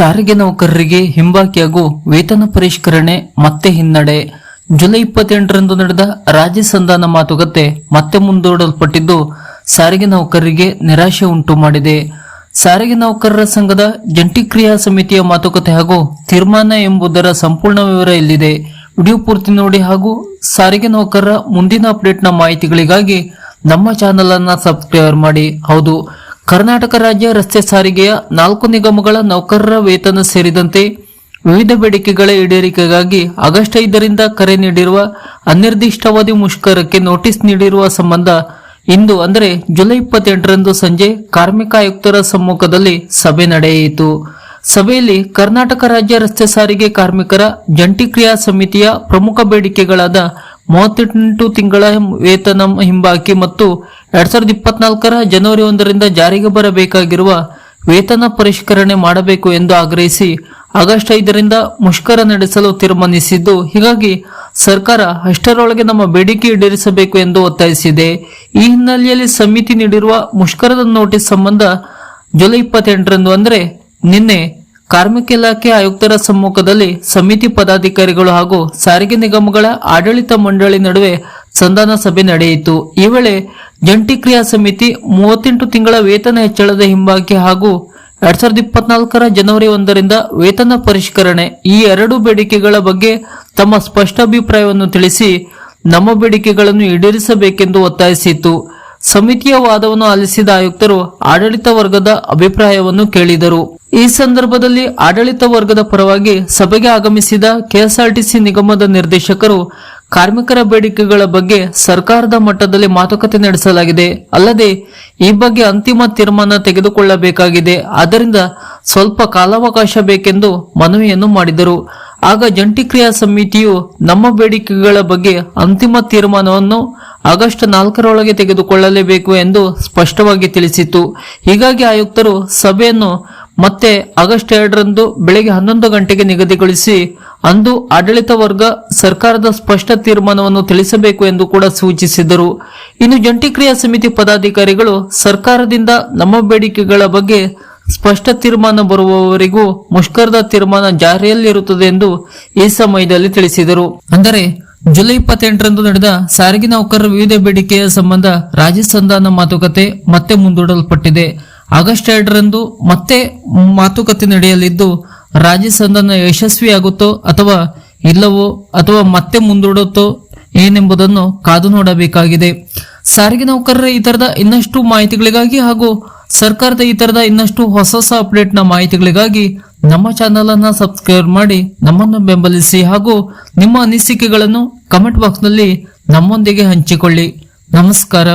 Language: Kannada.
ಸಾರಿಗೆ ನೌಕರರಿಗೆ ಹಿಂಬಾಕಿ ಹಾಗೂ ವೇತನ ಪರಿಷ್ಕರಣೆ ಮತ್ತೆ ಹಿನ್ನಡೆ. ಜುಲೈ ಇಪ್ಪತ್ತೆಂಟರಂದು ನಡೆದ ರಾಜ್ಯ ಸಂಧಾನ ಮಾತುಕತೆ ಮತ್ತೆ ಮುಂದೂಡಲ್ಪಟ್ಟಿದ್ದು, ಸಾರಿಗೆ ನೌಕರರಿಗೆ ನಿರಾಶೆ ಉಂಟು ಮಾಡಿದೆ. ಸಾರಿಗೆ ನೌಕರರ ಸಂಘದ ಜಂಟಿ ಕ್ರಿಯಾ ಸಮಿತಿಯ ಮಾತುಕತೆ ಹಾಗೂ ತೀರ್ಮಾನ ಎಂಬುದರ ಸಂಪೂರ್ಣ ವಿವರ ಇಲ್ಲಿದೆ. ವಿಡಿಯೋ ಪೂರ್ತಿ ನೋಡಿ ಹಾಗೂ ಸಾರಿಗೆ ನೌಕರರ ಮುಂದಿನ ಅಪ್ಡೇಟ್ನ ಮಾಹಿತಿಗಳಿಗಾಗಿ ನಮ್ಮ ಚಾನೆಲ್ ಅನ್ನ ಸಬ್ಸ್ಕ್ರೈಬ್ ಮಾಡಿ. ಹೌದು ಕರ್ನಾಟಕ ರಾಜ್ಯ ರಸ್ತೆ ಸಾರಿಗೆಯ ನಾಲ್ಕು ನಿಗಮಗಳ ನೌಕರರ ವೇತನ ಸೇರಿದಂತೆ ವಿವಿಧ ಬೇಡಿಕೆಗಳ ಈಡೇರಿಕೆಗಾಗಿ ಆಗಸ್ಟ್ ಐದರಿಂದ ಕರೆ ನೀಡಿರುವ ಅನಿರ್ದಿಷ್ಟಾವಧಿ ಮುಷ್ಕರಕ್ಕೆ ನೋಟಿಸ್ ನೀಡಿರುವ ಸಂಬಂಧ ಇಂದು ಅಂದರೆ ಜುಲೈ ಇಪ್ಪತ್ತೆಂಟರಂದು ಸಂಜೆ ಕಾರ್ಮಿಕ ಆಯುಕ್ತರ ಸಮ್ಮುಖದಲ್ಲಿ ಸಭೆ ನಡೆಯಿತು. ಸಭೆಯಲ್ಲಿ ಕರ್ನಾಟಕ ರಾಜ್ಯ ರಸ್ತೆ ಸಾರಿಗೆ ಕಾರ್ಮಿಕರ ಜಂಟಿ ಕ್ರಿಯಾ ಸಮಿತಿಯ ಪ್ರಮುಖ ಬೇಡಿಕೆಗಳಾದ ಮೂವತ್ತೆಂಟು ತಿಂಗಳ ವೇತನ ಹಿಂಬಾಕಿ ಮತ್ತು ಎರಡ್ ಸಾವಿರದ ಇಪ್ಪತ್ನಾಲ್ಕರ ಜನವರಿ ಒಂದರಿಂದ ಜಾರಿಗೆ ಬರಬೇಕಾಗಿರುವ ವೇತನ ಪರಿಷ್ಕರಣೆ ಮಾಡಬೇಕು ಎಂದು ಆಗ್ರಹಿಸಿ ಆಗಸ್ಟ್ ಐದರಿಂದ ಮುಷ್ಕರ ನಡೆಸಲು ತೀರ್ಮಾನಿಸಿದ್ದು, ಹೀಗಾಗಿ ಸರ್ಕಾರ ಅಷ್ಟರೊಳಗೆ ನಮ್ಮ ಬೇಡಿಕೆ ಈಡೇರಿಸಬೇಕು ಎಂದು ಒತ್ತಾಯಿಸಿದೆ. ಈ ಹಿನ್ನೆಲೆಯಲ್ಲಿ ಸಮಿತಿ ನೀಡಿರುವ ಮುಷ್ಕರದ ನೋಟಿಸ್ ಸಂಬಂಧ ಜುಲೈ ಇಪ್ಪತ್ತೆಂಟರಂದು ಅಂದರೆ ನಿನ್ನೆ ಕಾರ್ಮಿಕ ಇಲಾಖೆ ಆಯುಕ್ತರ ಸಮ್ಮುಖದಲ್ಲಿ ಸಮಿತಿ ಪದಾಧಿಕಾರಿಗಳು ಹಾಗೂ ಸಾರಿಗೆ ನಿಗಮಗಳ ಆಡಳಿತ ಮಂಡಳಿ ನಡುವೆ ಸಂಧಾನ ಸಭೆ ನಡೆಯಿತು. ಈ ವೇಳೆ ಜಂಟಿ ಕ್ರಿಯಾ ಸಮಿತಿ ಮೂವತ್ತೆಂಟು ತಿಂಗಳ ವೇತನ ಹೆಚ್ಚಳದ ಹಿಂಬಾಕಿ ಹಾಗೂ ಎರಡ್ ಸಾವಿರದ ಇಪ್ಪತ್ನಾಲ್ಕರ ಜನವರಿ ಒಂದರಿಂದ ವೇತನ ಪರಿಷ್ಕರಣೆ ಈ ಎರಡು ಬೇಡಿಕೆಗಳ ಬಗ್ಗೆ ತಮ್ಮ ಸ್ಪಷ್ಟ ಅಭಿಪ್ರಾಯವನ್ನು ತಿಳಿಸಿ ನಮ್ಮ ಬೇಡಿಕೆಗಳನ್ನು ಈಡೇರಿಸಬೇಕೆಂದು ಒತ್ತಾಯಿಸಿತು ಸಮಿತಿಯ ವಾದವನ್ನು ಆಲಿಸಿದ ಆಯುಕ್ತರು ಆಡಳಿತ ವರ್ಗದ ಅಭಿಪ್ರಾಯವನ್ನು ಕೇಳಿದರು. ಈ ಸಂದರ್ಭದಲ್ಲಿ ಆಡಳಿತ ವರ್ಗದ ಪರವಾಗಿ ಸಭೆಗೆ ಆಗಮಿಸಿದ ಕೆಎಸ್ಆರ್ಟಿಸಿ ನಿಗಮದ ನಿರ್ದೇಶಕರು ಕಾರ್ಮಿಕರ ಬೇಡಿಕೆಗಳ ಬಗ್ಗೆ ಸರ್ಕಾರದ ಮಟ್ಟದಲ್ಲಿ ಮಾತುಕತೆ ನಡೆಸಲಾಗಿದೆ. ಅಲ್ಲದೆ ಈ ಬಗ್ಗೆ ಅಂತಿಮ ತೀರ್ಮಾನ ತೆಗೆದುಕೊಳ್ಳಬೇಕಾಗಿದೆ. ಆದ್ದರಿಂದ ಸ್ವಲ್ಪ ಕಾಲಾವಕಾಶ ಬೇಕೆಂದು ಮನವಿಯನ್ನು ಮಾಡಿದರು. ಆಗ ಜಂಟಿ ಕ್ರಿಯಾ ಸಮಿತಿಯು ನಮ್ಮ ಬೇಡಿಕೆಗಳ ಬಗ್ಗೆ ಅಂತಿಮ ತೀರ್ಮಾನವನ್ನು ಆಗಸ್ಟ್ ನಾಲ್ಕರೊಳಗೆ ತೆಗೆದುಕೊಳ್ಳಲೇಬೇಕು ಎಂದು ಸ್ಪಷ್ಟವಾಗಿ ತಿಳಿಸಿತು ಹೀಗಾಗಿ ಆಯುಕ್ತರು ಸಭೆಯನ್ನು ಮತ್ತೆ ಆಗಸ್ಟ್ ಎರಡರಂದು ಬೆಳಗ್ಗೆ ಹನ್ನೊಂದು ಗಂಟೆಗೆ ನಿಗದಿಗೊಳಿಸಿ ಅಂದು ಆಡಳಿತ ವರ್ಗ ಸರ್ಕಾರದ ಸ್ಪಷ್ಟ ತೀರ್ಮಾನವನ್ನು ತಿಳಿಸಬೇಕು ಎಂದು ಕೂಡ ಸೂಚಿಸಿದರು. ಇನ್ನು ಜಂಟಿ ಕ್ರಿಯಾ ಸಮಿತಿ ಪದಾಧಿಕಾರಿಗಳು ಸರ್ಕಾರದಿಂದ ನಮ್ಮ ಬೇಡಿಕೆಗಳ ಬಗ್ಗೆ ಸ್ಪಷ್ಟ ತೀರ್ಮಾನ ಬರುವವರೆಗೂ ಮುಷ್ಕರದ ತೀರ್ಮಾನ ಜಾರಿಯಲ್ಲಿರುತ್ತದೆ ಎಂದು ಈ ಸಮಯದಲ್ಲಿ ತಿಳಿಸಿದರು. ಅಂದರೆ, ಜುಲೈ ಇಪ್ಪತ್ತೆಂಟರಂದು ನಡೆದ ಸಾರಿಗೆ ನೌಕರರ ವಿವಿಧ ಬೇಡಿಕೆಯ ಸಂಬಂಧ ರಾಜ್ಯ ಸಂಧಾನ ಮಾತುಕತೆ ಮತ್ತೆ ಮುಂದೂಡಲ್ಪಟ್ಟಿದೆ. ಆಗಸ್ಟ್ ಎರಡರಂದು ಮತ್ತೆ ಮಾತುಕತೆ ನಡೆಯಲಿದ್ದು, ರಾಜ್ಯ ಸಂಧಾನ ಯಶಸ್ವಿಯಾಗುತ್ತೋ ಅಥವಾ ಇಲ್ಲವೋ ಅಥವಾ ಮತ್ತೆ ಮುಂದೂಡುತ್ತೋ ಏನೆಂಬುದನ್ನು ಕಾದು ನೋಡಬೇಕಾಗಿದೆ. ಸಾರಿಗೆ ನೌಕರರ ಈ ತರದ ಇನ್ನಷ್ಟು ಮಾಹಿತಿಗಳಿಗಾಗಿ ಹಾಗೂ ಸರ್ಕಾರದ ಈ ತರದ ಇನ್ನಷ್ಟು ಹೊಸ ಹೊಸ ಅಪ್ಡೇಟ್ನ ಮಾಹಿತಿಗಳಿಗಾಗಿ ನಮ್ಮ ಚಾನೆಲ್ ಅನ್ನ ಸಬ್ಸ್ಕ್ರೈಬ್ ಮಾಡಿ ನಮ್ಮನ್ನು ಬೆಂಬಲಿಸಿ ಹಾಗೂ ನಿಮ್ಮ ಅನಿಸಿಕೆಗಳನ್ನು ಕಮೆಂಟ್ ಬಾಕ್ಸ್ನಲ್ಲಿ ನಮ್ಮೊಂದಿಗೆ ಹಂಚಿಕೊಳ್ಳಿ. ನಮಸ್ಕಾರ.